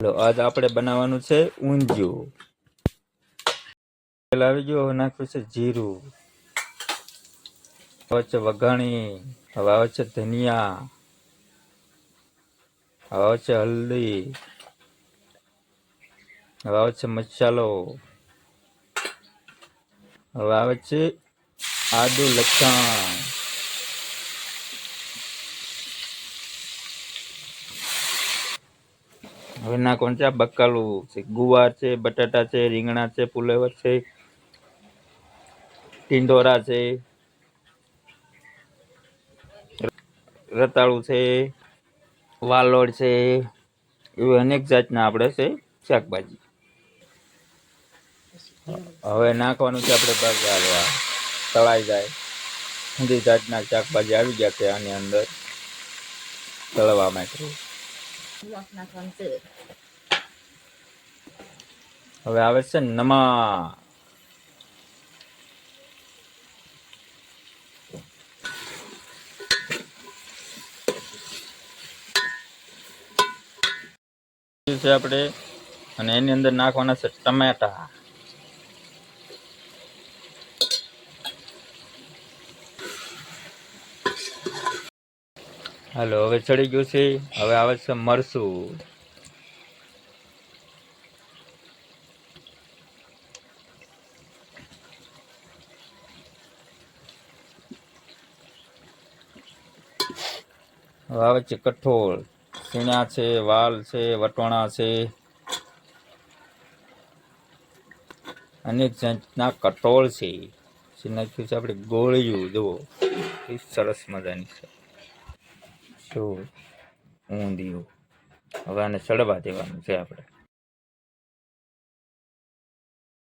તો આજ આપણે બનાવવાનું છે ઊંધિયું. તેલ આવી ગયું નાખ્યું છે જીરું. છે વઘાણી, હવે આવે છે ધનિયા, હવે આવે છે હલ્દી, હવે આવે છે મસાલો, હવે આવે છે આદુ લસણ. હવે નાખવાનું છે? આ બકાલું છે. ગુવાર છે, બટાટા છે, રીંગણા છે ફુલેવર છે, ટિંડોરા છે, રતાળું છે વાલોડ છે, એવી અનેક જાતના આપણે છે શાકભાજી. હવે નાખવાનું છે આપણે બગાડવા તળાઈ જાય. બધી જાતના શાકભાજી આવી ગયા છે આની અંદર તળવા માટે. લોટ નાખવાનું છે હવે આવે છે નમા છે આપણે, અને એની અંદર નાખવાના છે ટમેટા. હાલો, હવે ચડી ગયું છે. હવે આવે છે મરસું. આવે છે કઠોળ. સીણા છે, વાલ છે, વટોણા છે. અનેક જાતના કઠોળ છે જે નાખ્યું છે આપણે ગોળિયું, જુઓ. સરસ મજાની છે. જો ઊંધિયું. હવે આને સડવા દેવાનું છે આપણે.